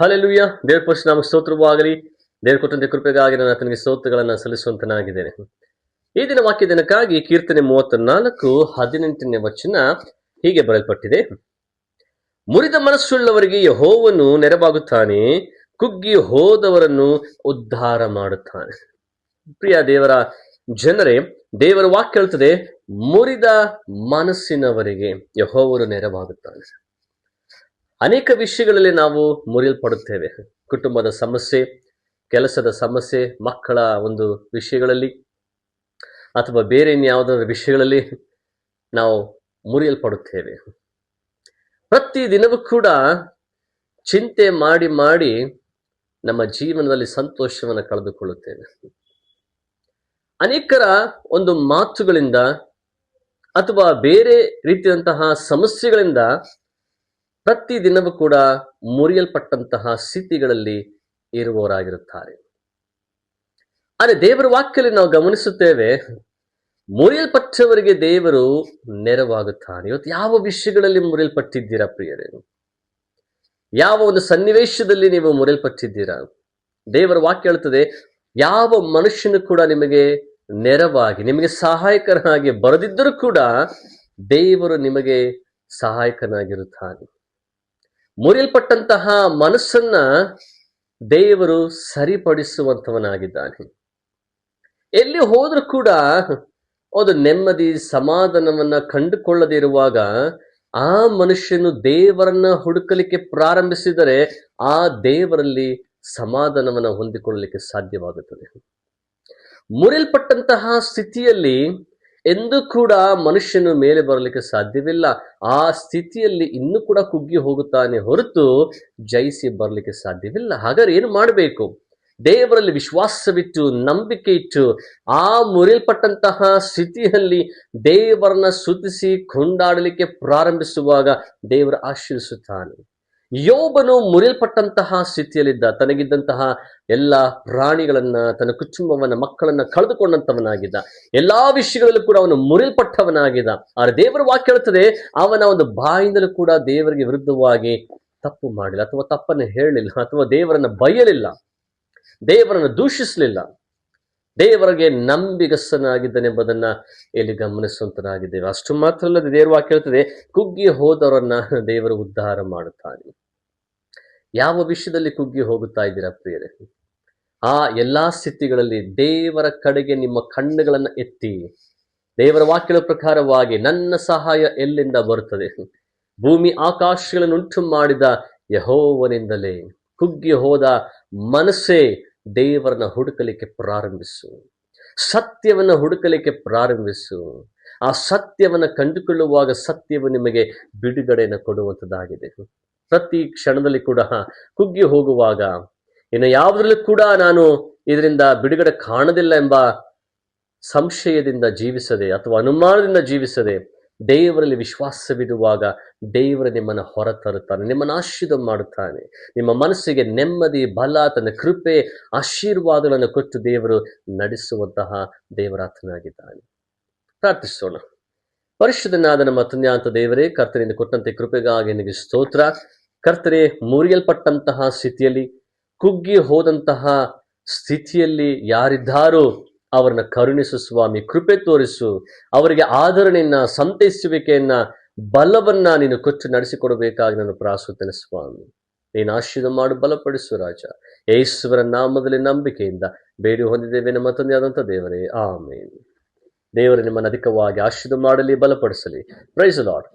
Hallelujah ದೇವ್ರ ಪುರುಷ ನಮಗೆ ಸ್ತೋತ್ರವೂ ಆಗಲಿ ದೇವ್ರ ಕೊಟ್ಟಂತೆ ಕೃಪೆಗಾಗಿ ನಾನು ಆತನಿಗೆ ಸ್ತೋತ್ರಗಳನ್ನು ಸಲ್ಲಿಸುವಂತನಾಗಿದ್ದೇನೆ. ಈ ದಿನ ವಾಕ್ಯ ದಿನಕ್ಕಾಗಿ ಕೀರ್ತನೆ ಮೂವತ್ನಾಲ್ಕು, ಹದಿನೆಂಟನೇ ವಚನ ಹೀಗೆ ಬರೆಯಲ್ಪಟ್ಟಿದೆ. ಮುರಿದ ಮನಸ್ಸುಳ್ಳವರಿಗೆ ಯಹೋವನು ನೆರವಾಗುತ್ತಾನೆ. ಕುಗ್ಗಿ ಹೋದವರನ್ನು ಉದ್ಧಾರ ಮಾಡುತ್ತಾನೆ. ಪ್ರಿಯ ದೇವರ ಜನರೇ, ದೇವರ ವಾಕ್ಯ ಹೇಳ್ತದೆ, ಮುರಿದ ಮನಸ್ಸಿನವರಿಗೆ ಯಹೋವರು ನೆರವಾಗುತ್ತಾನೆ. ಅನೇಕ ವಿಷಯಗಳಲ್ಲಿ ನಾವು ಮುರಿಯಲ್ಪಡುತ್ತೇವೆ. ಕುಟುಂಬದ ಸಮಸ್ಯೆ, ಕೆಲಸದ ಸಮಸ್ಯೆ, ಮಕ್ಕಳ ಒಂದು ವಿಷಯಗಳಲ್ಲಿ ಅಥವಾ ಬೇರೆ ಇನ್ಯಾವುದಾದ್ರೂ ವಿಷಯಗಳಲ್ಲಿ ನಾವು ಮುರಿಯಲ್ಪಡುತ್ತೇವೆ. ಪ್ರತಿ ದಿನವೂ ಕೂಡ ಚಿಂತೆ ಮಾಡಿ ಮಾಡಿ ನಮ್ಮ ಜೀವನದಲ್ಲಿ ಸಂತೋಷವನ್ನು ಕಳೆದುಕೊಳ್ಳುತ್ತೇವೆ. ಅನೇಕರ ಒಂದು ಮಾತುಗಳಿಂದ ಅಥವಾ ಬೇರೆ ರೀತಿಯಂತಹ ಸಮಸ್ಯೆಗಳಿಂದ ಪ್ರತಿ ದಿನವೂ ಕೂಡ ಮುರಿಯಲ್ಪಟ್ಟಂತಹ ಸ್ಥಿತಿಗಳಲ್ಲಿ ಇರುವವರಾಗಿರುತ್ತಾರೆ. ಆದರೆ ದೇವರ ವಾಕ್ಯದಲ್ಲಿ ನಾವು ಗಮನಿಸುತ್ತೇವೆ, ಮುರಿಯಲ್ಪಟ್ಟವರಿಗೆ ದೇವರು ನೆರವಾಗುತ್ತಾನೆ. ಇವತ್ತು ಯಾವ ವಿಷಯಗಳಲ್ಲಿ ಮುರಿಯಲ್ಪಟ್ಟಿದ್ದೀರಾ ಪ್ರಿಯರೇ? ಯಾವ ಒಂದು ಸನ್ನಿವೇಶದಲ್ಲಿ ನೀವು ಮುರಿಯಲ್ಪಟ್ಟಿದ್ದೀರಾ? ದೇವರ ವಾಕ್ಯ ಹೇಳುತ್ತದೆ, ಯಾವ ಮನುಷ್ಯನು ಕೂಡ ನಿಮಗೆ ನೆರವಾಗಿ, ನಿಮಗೆ ಸಹಾಯಕನಾಗಿ ಬರದಿದ್ದರೂ ಕೂಡ ದೇವರು ನಿಮಗೆ ಸಹಾಯಕನಾಗಿರುತ್ತಾನೆ. ಮುರಿಯಲ್ಪಟ್ಟಂತಹ ಮನಸ್ಸನ್ನ ದೇವರು ಸರಿಪಡಿಸುವಂಥವನಾಗಿದ್ದಾನೆ. ಎಲ್ಲಿ ಹೋದ್ರೂ ಕೂಡ ಒಂದು ನೆಮ್ಮದಿ ಸಮಾಧಾನವನ್ನ ಕಂಡುಕೊಳ್ಳದೇ ಇರುವಾಗ ಆ ಮನುಷ್ಯನು ದೇವರನ್ನ ಹುಡುಕಲಿಕ್ಕೆ ಪ್ರಾರಂಭಿಸಿದರೆ ಆ ದೇವರಲ್ಲಿ ಸಮಾಧಾನವನ್ನ ಹೊಂದಿಕೊಳ್ಳಲಿಕ್ಕೆ ಸಾಧ್ಯವಾಗುತ್ತದೆ. ಮುರಿಯಲ್ಪಟ್ಟಂತಹ ಸ್ಥಿತಿಯಲ್ಲಿ ಎಂದೂ ಕೂಡ ಮನುಷ್ಯನು ಮೇಲೆ ಬರಲಿಕ್ಕೆ ಸಾಧ್ಯವಿಲ್ಲ. ಆ ಸ್ಥಿತಿಯಲ್ಲಿ ಇನ್ನೂ ಕೂಡ ಕುಗ್ಗಿ ಹೋಗುತ್ತಾನೆ ಹೊರತು ಜಯಿಸಿ ಬರಲಿಕ್ಕೆ ಸಾಧ್ಯವಿಲ್ಲ. ಹಾಗಾದ್ರೆ ಏನು ಮಾಡಬೇಕು? ದೇವರಲ್ಲಿ ವಿಶ್ವಾಸವಿಟ್ಟು, ನಂಬಿಕೆ ಇಟ್ಟು, ಆ ಮುರಿಯಲ್ಪಟ್ಟಂತಹ ಸ್ಥಿತಿಯಲ್ಲಿ ದೇವರನ್ನ ಸ್ತುತಿಸಿ, ಕೊಂಡಾಡಲಿಕ್ಕೆ ಪ್ರಾರಂಭಿಸುವಾಗ ದೇವರ ಆಶೀರ್ವಿಸುತ್ತಾನೆ ಯೋಬನು ಮುರಿಯಲ್ಪಟ್ಟಂತಹ ಸ್ಥಿತಿಯಲ್ಲಿದ್ದ, ತನಗಿದ್ದಂತಹ ಎಲ್ಲ ಪ್ರಾಣಿಗಳನ್ನ, ತನ್ನ ಕುಟುಂಬವನ್ನ, ಮಕ್ಕಳನ್ನ ಕಳೆದುಕೊಂಡಂತವನಾಗಿದ್ದ, ಎಲ್ಲಾ ವಿಷಯಗಳಲ್ಲೂ ಕೂಡ ಅವನು ಮುರಿಯಲ್ಪಟ್ಟವನಾಗಿದ್ದ. ಆದ್ರೆ ದೇವರ ವಾಕ್ಯ ಹೇಳುತ್ತದೆ, ಅವನ ಒಂದು ಬಾಯಿಂದಲೂ ಕೂಡ ದೇವರಿಗೆ ವಿರುದ್ಧವಾಗಿ ತಪ್ಪು ಮಾಡಿಲ್ಲ, ಅಥವಾ ತಪ್ಪನ್ನು ಹೇಳಲಿಲ್ಲ, ಅಥವಾ ದೇವರನ್ನ ಬಯಲಿಲ್ಲ ದೇವರನ್ನು ದೂಷಿಸಲಿಲ್ಲ. ದೇವರಿಗೆ ನಂಬಿಗಸ್ಸನಾಗಿದ್ದನೆಂಬುದನ್ನ ಇಲ್ಲಿ ಗಮನಿಸುವಂತನಾಗಿದ್ದೇವೆ. ಅಷ್ಟು ಮಾತ್ರ ಅಲ್ಲದೆ ದೇವರ ವಾಕ್ಯ ಕುಗ್ಗಿ ಹೋದವರನ್ನ ದೇವರು ಉದ್ಧಾರ ಮಾಡುತ್ತಾನೆ. ಯಾವ ವಿಷಯದಲ್ಲಿ ಕುಗ್ಗಿ ಹೋಗುತ್ತಾ ಇದ್ದೀರಾ ಪ್ರಿಯರೇ? ಆ ಎಲ್ಲಾ ಸ್ಥಿತಿಗಳಲ್ಲಿ ದೇವರ ಕಡೆಗೆ ನಿಮ್ಮ ಕಣ್ಣುಗಳನ್ನ ಎತ್ತಿ, ದೇವರ ವಾಕ್ಯದ ಪ್ರಕಾರವಾಗಿ ನನ್ನ ಸಹಾಯ ಎಲ್ಲಿಂದ ಬರುತ್ತದೆ? ಭೂಮಿ ಆಕಾಶಗಳನ್ನು ಉಂಟು ಮಾಡಿದ ಯಹೋವನಿಂದಲೇ ಕುಗ್ಗಿ ಹೋದ ಮನಸ್ಸೇ ದೇವರನ್ನ ಹುಡುಕಲಿಕ್ಕೆ ಪ್ರಾರಂಭಿಸು. ಸತ್ಯವನ್ನ ಹುಡುಕಲಿಕ್ಕೆ ಪ್ರಾರಂಭಿಸು. ಆ ಸತ್ಯವನ್ನ ಕಂಡುಕೊಳ್ಳುವಾಗ ಸತ್ಯವು ನಿಮಗೆ ಬಿಡುಗಡೆಯನ್ನು ಕೊಡುವಂಥದ್ದಾಗಿದೆ ಪ್ರತಿ ಕ್ಷಣದಲ್ಲಿ ಕೂಡ ಕುಗ್ಗಿ ಹೋಗುವಾಗ, ಇನ್ನು ಯಾವುದರಲ್ಲೂ ಕೂಡ ನಾನು ಇದರಿಂದ ಬಿಡುಗಡೆ ಕಾಣದಿಲ್ಲ ಎಂಬ ಸಂಶಯದಿಂದ ಜೀವಿಸದೆ ಅಥವಾ ಅನುಮಾನದಿಂದ ಜೀವಿಸದೆ ದೇವರಲ್ಲಿ ವಿಶ್ವಾಸವಿಡುವಾಗ ದೇವರು ನಿಮ್ಮನ್ನು ಹೊರತರುತ್ತಾನೆ, ನಿಮ್ಮನ್ನು ಆಶೀರ್ವಾದ ಮಾಡುತ್ತಾನೆ. ನಿಮ್ಮ ಮನಸ್ಸಿಗೆ ನೆಮ್ಮದಿ, ಬಲ, ತನ್ನ ಕೃಪೆ, ಆಶೀರ್ವಾದಗಳನ್ನು ಕೊಟ್ಟು ದೇವರು ನಡೆಸುವಂತಹ ದೇವರಾತನಾಗಿದ್ದಾನೆ ಪ್ರಾರ್ಥಿಸೋಣ. ಪರಿಶುದ್ಧನಾದ ನಮ್ಮ ತುನ್ಯಾಂತ ದೇವರೇ ಕರ್ತರಿಂದ ಕೊಟ್ಟಂತೆ ಕೃಪೆಗಾಗಿ ನಿಮಗೆ ಸ್ತೋತ್ರ. ಕರ್ತರೇ, ಮುರಿಯಲ್ಪಟ್ಟಂತಹ ಸ್ಥಿತಿಯಲ್ಲಿ, ಕುಗ್ಗಿ ಹೋದಂತಹ ಸ್ಥಿತಿಯಲ್ಲಿ ಯಾರಿದ್ದಾರೋ ಅವರನ್ನ ಕರುಣಿಸು ಸ್ವಾಮಿ, ಕೃಪೆ ತೋರಿಸು. ಅವರಿಗೆ ಆಧರಣೆಯನ್ನ ಸಂತೈಸುವಿಕೆಯನ್ನ, ಬಲವನ್ನ ನೀನು ಕೊಚ್ಚು ನಡೆಸಿಕೊಡಬೇಕಾಗಿ ನಾನು ಪ್ರಾರ್ಥಿಸುತ್ತೇನೆ ಸ್ವಾಮಿ. ನೀನು ಆಶೀರ್ವಾದ ಮಾಡು, ಬಲಪಡಿಸು ರಾಜ. ಯೇಸುವರ ನಾಮದಲ್ಲಿ ನಂಬಿಕೆಯಿಂದ ಬೇಡಿ ಹೊಂದಿದ್ದೇವೆ ನಮ್ಮ ತಂದೆಯಾದಂಥ ದೇವರೇ. ಆಮೇಲೆ ದೇವರು ನಿಮ್ಮನ್ನು ಅಧಿಕವಾಗಿ ಆಶೀರ್ವಾದ ಮಾಡಲಿ ಬಲಪಡಿಸಲಿ. Price lord